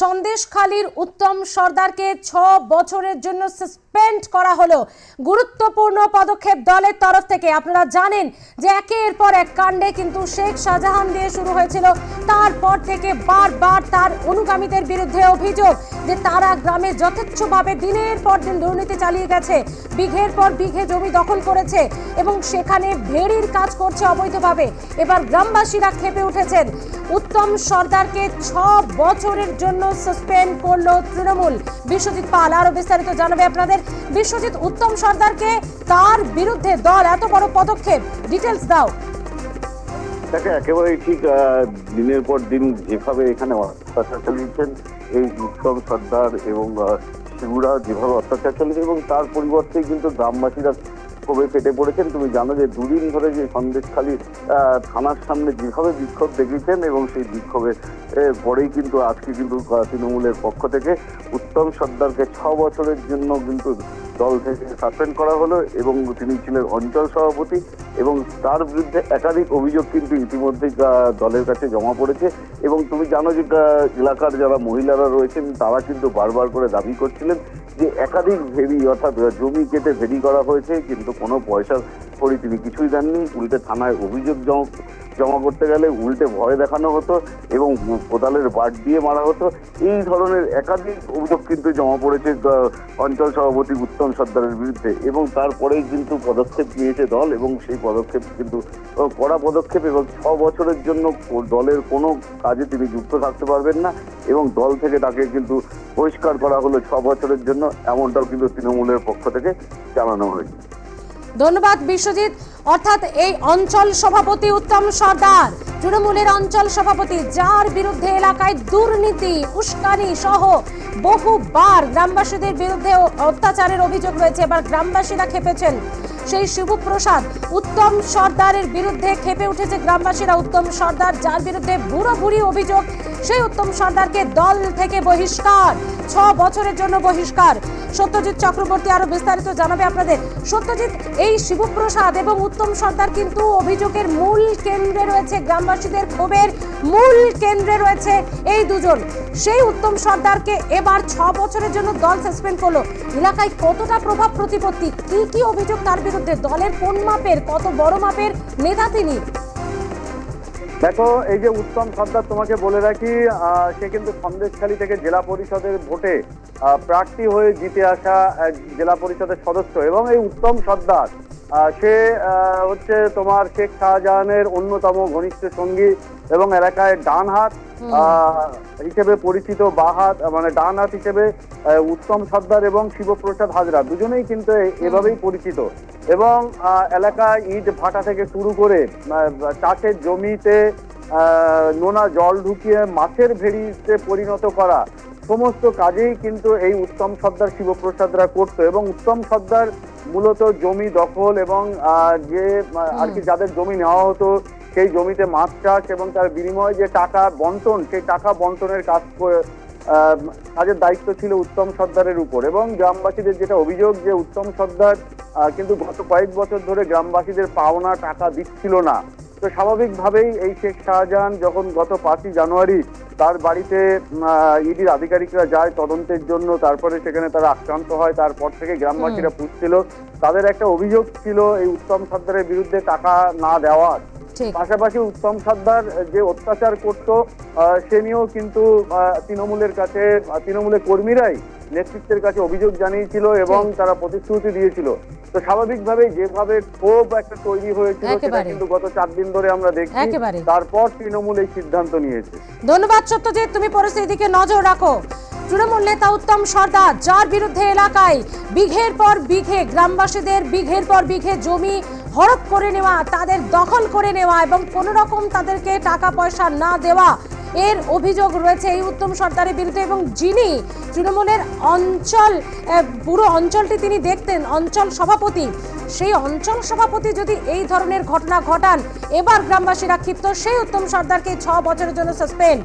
সন্দেশখালীর উত্তম সর্দারকে ছ বছরের জন্য সাসপেন্ড করা হলো। গুরুত্বপূর্ণ পদক্ষেপ দলের তরফ থেকে। আপনারা জানেন যে একের পর এক কাণ্ডে কিন্তু শেখ শাহজাহান দিয়ে শুরু হয়েছিল। তারপর থেকে বারবার তার অনুগামীদের বিরুদ্ধে অভিযোগ যে তারা গ্রামে যথেচ্ছভাবে দিনের পর দিন দুর্নীতি চালিয়ে গেছে, বিঘের পর বিঘে জমি দখল করেছে এবং সেখানে ভেড়ির কাজ করছে অবৈধভাবে। এবার গ্রামবাসীরা খেপে উঠেছেন। উত্তম সর্দারকে ছ বছরের জন্য সাসপেন্ড করল তৃণমূল। বিশ্বজিৎ পাল আরও বিস্তারিত জানাবে আপনাদের। বিশ্বজিৎ, উত্তম সর্দারকে তার বিরুদ্ধে দল? এত বড় পদক্ষেপ। ডিটেলস দাও। দেখে, একেবারেই ঠিক দিনের পর দিন যেভাবে এখানে অত্যাচার চালিয়েছেন, এই উত্তম সর্দার এবং শিবুরা যেভাবে অত্যাচার চালিয়েছে এবং তার পরিবর্তে কিন্তু গ্রামবাসীরা ক্ষোভে ফেটে পড়েছেন। তুমি জানো যে দুদিন ধরে যে সন্দেশখালী থানার সামনে যেভাবে বিক্ষোভ দেখিয়েছেন এবং সেই বিক্ষোভের পরেই কিন্তু আজকে কিন্তু তৃণমূলের পক্ষ থেকে উত্তম সর্দারকে ছ বছরের জন্য কিন্তু দল থেকে সাসপেন্ড করা হলো এবং তিনি ছিলেন অঞ্চল সভাপতি এবং তার বিরুদ্ধে একাধিক অভিযোগ কিন্তু ইতিমধ্যেই দলের কাছে জমা পড়েছে এবং তুমি জানো যে এলাকার যারা মহিলারা রয়েছেন তারা কিন্তু বারবার করে দাবি করছিলেন যে একাধিক ভেরি অর্থাৎ জমি কেটে ভেরি করা হয়েছে, কিন্তু কোনো পয়সার করি তিনি কিছুই দেননি। উল্টে থানায় অভিযোগ জমা জমা করতে গেলে উল্টে ভয় দেখানো হতো এবং কোদালের বাট দিয়ে মারা হতো। এই ধরনের একাধিক অভিযোগ কিন্তু জমা পড়েছে অঞ্চল সভাপতি উত্তম সর্দারের বিরুদ্ধে। এবং তারপরেই কিন্তু পদক্ষেপ নিয়েছে দল এবং সেই পদক্ষেপ কিন্তু কড়া পদক্ষেপ এবং ছ বছরের জন্য দলের কোনো কাজে তিনি যুক্ত থাকতে পারবেন না। এবং দল থেকে তাকে কিন্তু বহিষ্কার করা হলো ছ বছরের জন্য, এমনটাও কিন্তু তৃণমূলের পক্ষ থেকে জানানো হয়েছে। ধন্যবাদ বিশ্বজিৎ। অর্থাৎ এই অঞ্চল সভাপতি উত্তম সর্দার, তৃণমূলের অঞ্চল সভাপতি, যার বিরুদ্ধে এলাকায় দুর্নীতি, উস্কানি সহ বহুবার গ্রামবাসীদের বিরুদ্ধে অত্যাচারের অভিযোগ রয়েছে। এবার গ্রামবাসীরা খেপেছেন সেই শিবপ্রসাদ। উত্তম সর্দারের বিরুদ্ধে খেপে উঠেছে গ্রামবাসীরা। উত্তম সর্দার, যার বিরুদ্ধে বুড়ো বুড়ি অভিযোগ, সেই উত্তম সর্দারকে দল থেকে বহিষ্কার। ছ বছরের জন্য বহিষ্কার। সত্যজিৎ চক্রবর্তী আরও বিস্তারিত জানাবে আপনাদের। সত্যজিৎ, এই শিবপ্রসাদ এবং উত্তম সর্দার কিন্তু অভিযোগের মূল কেন্দ্রে রয়েছে গ্রামবাসীদের ক্ষোভের মূল কেন্দ্রে রয়েছে এই দুজন। সেই উত্তম সর্দারকে এবার ছ বছরের জন্য দল সাসপেন্ড করল। এলাকায় কতটা প্রভাব প্রতিপত্তি? কি কি অভিযোগ তার বিরুদ্ধে দলের কোন মাপের, কত বড় মাপের নেতা তিনি? দেখো, এই যে উত্তম সর্দার তোমাকে বলে রাখি সে কিন্তু সন্দেশখালী থেকে জেলা পরিষদের ভোটে প্রার্থী হয়ে জিতে আসা জেলা পরিষদের সদস্য। এবং এই উত্তম সর্দার সে হচ্ছে তোমার শেখ শাহজাহানের অন্যতম ঘনিষ্ঠ সঙ্গী এবং এলাকায় ডান হাত হিসেবে পরিচিত বাঁ হাত মানে ডান হাত হিসেবে উত্তম সর্দার এবং শিবপ্রসাদ হাজরা। দুজনেই কিন্তু এভাবেই পরিচিত। এবং এলাকায় ইট ভাটা থেকে শুরু করে চাষের জমিতে নোনা জল ঢুকিয়ে মাছের ভেড়িতে পরিণত করা সমস্ত কাজেই কিন্তু এই উত্তম সর্দার শিবপ্রসাদরা করতো এবং উত্তম সর্দার মূলত জমি দখল এবং যে আর কি যাদের জমি নেওয়া হতো সেই জমিতে মাছ চাষ এবং তার বিনিময়ে যে টাকা বন্টন সেই টাকা বন্টনের কাজ করে- কাজের দায়িত্ব ছিল উত্তম সর্দারের উপর। এবং গ্রামবাসীদের যেটা অভিযোগ যে উত্তম সর্দার কিন্তু গত কয়েক বছর ধরে গ্রামবাসীদের পাওনা টাকা দিচ্ছিল না। তো স্বাভাবিকভাবেই এই শেখ শাহজাহান যখন গত পাঁচই জানুয়ারি তার বাড়িতে ইডির আধিকারিকরা যায় তদন্তের জন্য তারপরে সেখানে তারা আক্রান্ত হয় তারপর থেকে গ্রামবাসীরা পুষছিল। তাদের একটা অভিযোগ ছিল এই উত্তম সর্দারের বিরুদ্ধে টাকা না দেওয়ার। পাশাপাশি উত্তম সর্দার যে অত্যাচার করত সে নিয়েও কিন্তু তৃণমূলের কাছে তৃণমূলের কর্মীরাই নেতৃত্বের কাছে অভিযোগ জানিয়েছিল এবং তারা প্রতিশ্রুতি দিয়েছিল। তো স্বাভাবিকভাবে যেভাবে ক্ষোভ একটা তৈরি হয়েছিল সেটা কিন্তু গত চার দিন ধরে আমরা দেখছি। তারপর তৃণমূল এই সিদ্ধান্ত নিয়েছে। ধন্যবাদ সত্যজিৎ তুমি পরিস্থিতিকে নজর রাখো। তৃণমূল নেতা উত্তম সর্দার যার বিরুদ্ধে এলাকায় বিঘের পর বিঘে গ্রামবাসীদের বিঘের পর বিঘে জমি হড়প করে নেওয়া, তাদের দখল করে নেওয়া এবং কোনো রকম তাদেরকে টাকা পয়সা না দেওয়া এর অভিযোগ রয়েছে এই উত্তম সর্দারের বিরুদ্ধে এবং যিনি তৃণমূলের অঞ্চল পুরো অঞ্চলটি তিনি দেখতেন, অঞ্চল সভাপতি। সেই অঞ্চল সভাপতি যদি এই ধরনের ঘটনা ঘটান, এবার গ্রামবাসীরা ক্ষিপ্ত। সেই উত্তম সর্দারকে ছ বছরের জন্য সাসপেন্ড